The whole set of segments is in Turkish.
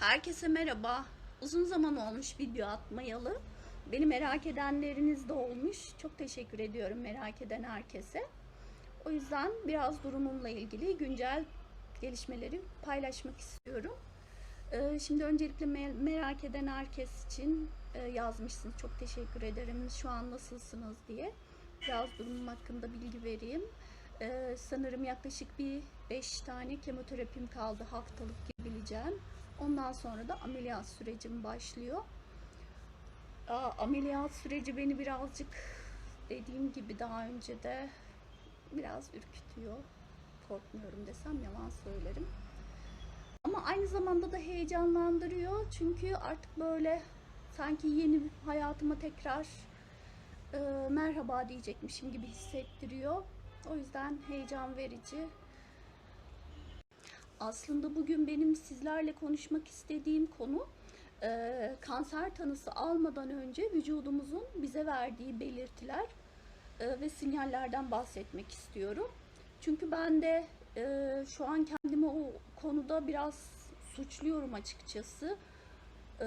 Herkese merhaba. Uzun zaman olmuş video atmayalı. Beni merak edenleriniz de olmuş. Çok teşekkür ediyorum merak eden herkese. O yüzden biraz durumumla ilgili güncel gelişmeleri paylaşmak istiyorum. Ee, Şimdi öncelikle me- merak eden herkes için e, yazmışsınız. Çok teşekkür ederim. Şu an nasılsınız diye. Biraz durumum hakkında bilgi vereyim. Ee, sanırım yaklaşık bir 5 tane kemoterapim kaldı haftalık gidebileceğim. Ondan sonra da ameliyat sürecim başlıyor. Aa, ameliyat süreci beni birazcık dediğim gibi daha önce de biraz ürkütüyor. Korkmuyorum desem yalan söylerim. Ama aynı zamanda da heyecanlandırıyor. Çünkü artık böyle sanki yeni hayatıma tekrar e, merhaba diyecekmişim gibi hissettiriyor. O yüzden heyecan verici. Aslında bugün benim sizlerle konuşmak istediğim konu e, kanser tanısı almadan önce vücudumuzun bize verdiği belirtiler e, ve sinyallerden bahsetmek istiyorum. Çünkü ben de e, şu an kendimi o konuda biraz suçluyorum açıkçası. E,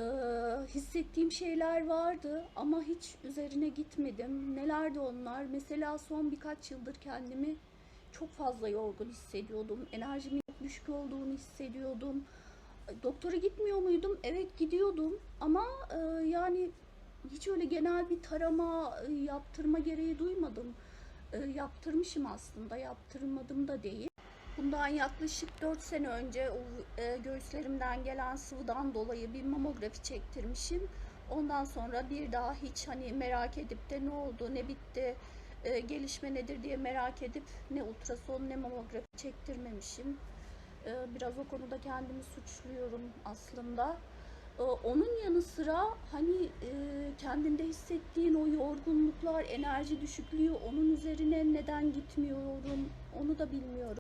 hissettiğim şeyler vardı ama hiç üzerine gitmedim. Nelerdi onlar? Mesela son birkaç yıldır kendimi çok fazla yorgun hissediyordum. Enerjimin çok düşük olduğunu hissediyordum. Doktora gitmiyor muydum? Evet gidiyordum ama e, yani hiç öyle genel bir tarama e, yaptırma gereği duymadım. E, yaptırmışım aslında, yaptırmadım da değil. Bundan yaklaşık 4 sene önce o e, göğüslerimden gelen sıvıdan dolayı bir mamografi çektirmişim. Ondan sonra bir daha hiç hani merak edip de ne oldu, ne bitti, e, gelişme nedir diye merak edip ne ultrason ne mamografi çektirmemişim. E, biraz o konuda kendimi suçluyorum aslında. E, onun yanı sıra hani e, kendimde hissettiğin o yorgunluklar, enerji düşüklüğü onun üzerine neden gitmiyorum onu da bilmiyorum.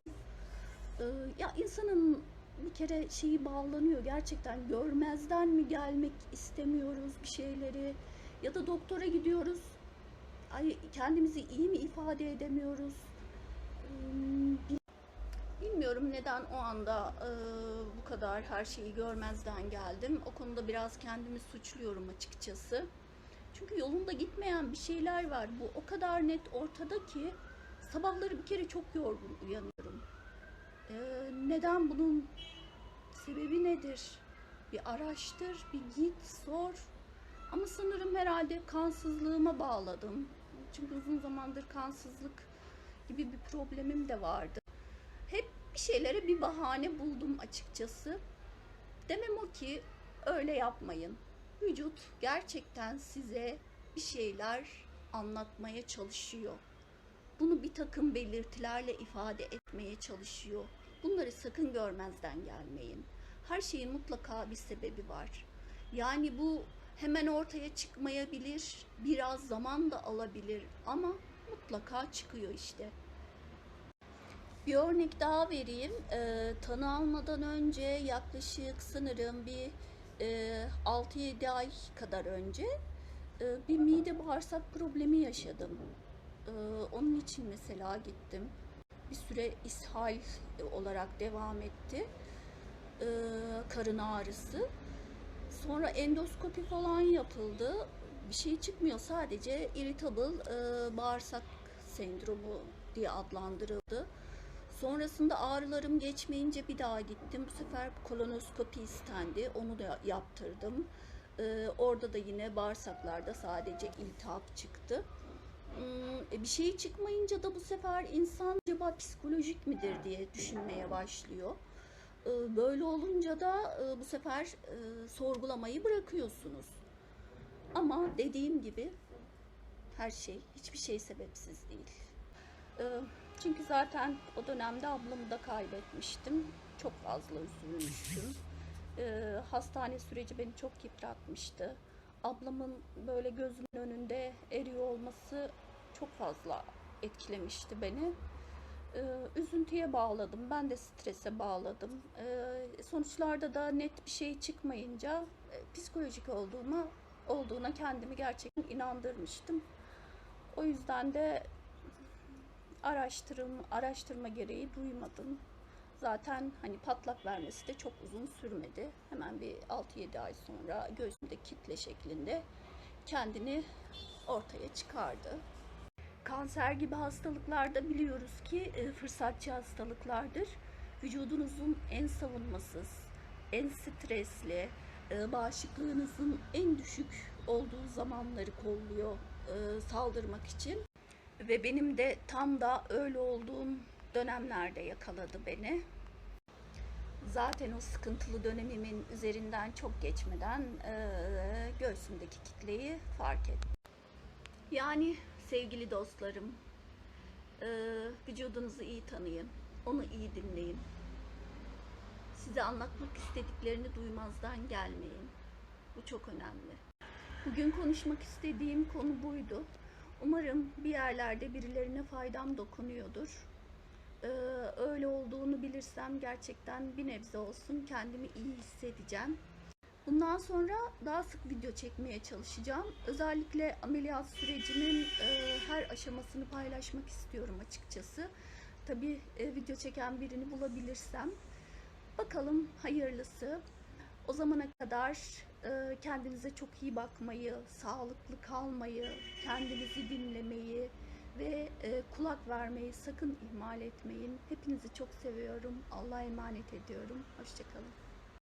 E, ya insanın bir kere şeyi bağlanıyor gerçekten görmezden mi gelmek istemiyoruz bir şeyleri ya da doktora gidiyoruz ay kendimizi iyi mi ifade edemiyoruz Hmm, Bilmiyorum neden o anda e, bu kadar her şeyi görmezden geldim. O konuda biraz kendimi suçluyorum açıkçası. Çünkü yolunda gitmeyen bir şeyler var. Bu o kadar net ortada ki sabahları bir kere çok yorgun uyanıyorum. E, neden bunun sebebi nedir? Bir araştır, bir git, sor. Ama sanırım herhalde kansızlığıma bağladım. Çünkü uzun zamandır kansızlık gibi bir problemim de vardı. Bir şeylere bir bahane buldum açıkçası. Demem o ki öyle yapmayın. Vücut gerçekten size bir şeyler anlatmaya çalışıyor. Bunu bir takım belirtilerle ifade etmeye çalışıyor. Bunları sakın görmezden gelmeyin. Her şeyin mutlaka bir sebebi var. Yani bu hemen ortaya çıkmayabilir, biraz zaman da alabilir ama mutlaka çıkıyor işte. Bir örnek daha vereyim. Ee, tanı almadan önce yaklaşık sanırım bir e, 6-7 ay kadar önce e, bir mide bağırsak problemi yaşadım. Ee, onun için mesela gittim. Bir süre ishal olarak devam etti. Ee, karın ağrısı. Sonra endoskopi falan yapıldı. Bir şey çıkmıyor. Sadece irritable e, bağırsak sendromu diye adlandırıldı. Sonrasında ağrılarım geçmeyince bir daha gittim. Bu sefer kolonoskopi istendi. Onu da yaptırdım. Ee, orada da yine bağırsaklarda sadece iltihap çıktı. Hmm, e, bir şey çıkmayınca da bu sefer insan acaba psikolojik midir diye düşünmeye başlıyor. Ee, böyle olunca da e, bu sefer e, sorgulamayı bırakıyorsunuz. Ama dediğim gibi her şey, hiçbir şey sebepsiz değil. Ee, Çünkü zaten o dönemde ablamı da kaybetmiştim. Çok fazla üzülmüştüm. Ee, hastane süreci beni çok yıpratmıştı. Ablamın böyle gözümün önünde eriyor olması çok fazla etkilemişti beni. Ee, üzüntüye bağladım. Ben de strese bağladım. Ee, sonuçlarda da net bir şey çıkmayınca e, psikolojik olduğuma olduğuna kendimi gerçekten inandırmıştım. O yüzden de araştırım, araştırma gereği duymadım. Zaten hani patlak vermesi de çok uzun sürmedi. Hemen bir 6-7 ay sonra göğsümde kitle şeklinde kendini ortaya çıkardı. Kanser gibi hastalıklarda biliyoruz ki e, fırsatçı hastalıklardır. Vücudunuzun en savunmasız, en stresli, e, bağışıklığınızın en düşük olduğu zamanları kolluyor e, saldırmak için. Ve benim de tam da öyle olduğum dönemlerde yakaladı beni. Zaten o sıkıntılı dönemimin üzerinden çok geçmeden e, göğsümdeki kitleyi fark ettim. Yani sevgili dostlarım, e, vücudunuzu iyi tanıyın, onu iyi dinleyin. Size anlatmak istediklerini duymazdan gelmeyin. Bu çok önemli. Bugün konuşmak istediğim konu buydu. Umarım bir yerlerde birilerine faydam dokunuyordur. Ee, öyle olduğunu bilirsem gerçekten bir nebze olsun kendimi iyi hissedeceğim. Bundan sonra daha sık video çekmeye çalışacağım. Özellikle ameliyat sürecinin e, her aşamasını paylaşmak istiyorum açıkçası. Tabii e, video çeken birini bulabilirsem. Bakalım hayırlısı. O zamana kadar e, kendinize çok iyi bakmayı, sağlıklı kalmayı, kendinizi dinlemeyi ve e, kulak vermeyi sakın ihmal etmeyin. Hepinizi çok seviyorum. Allah'a emanet ediyorum. Hoşçakalın.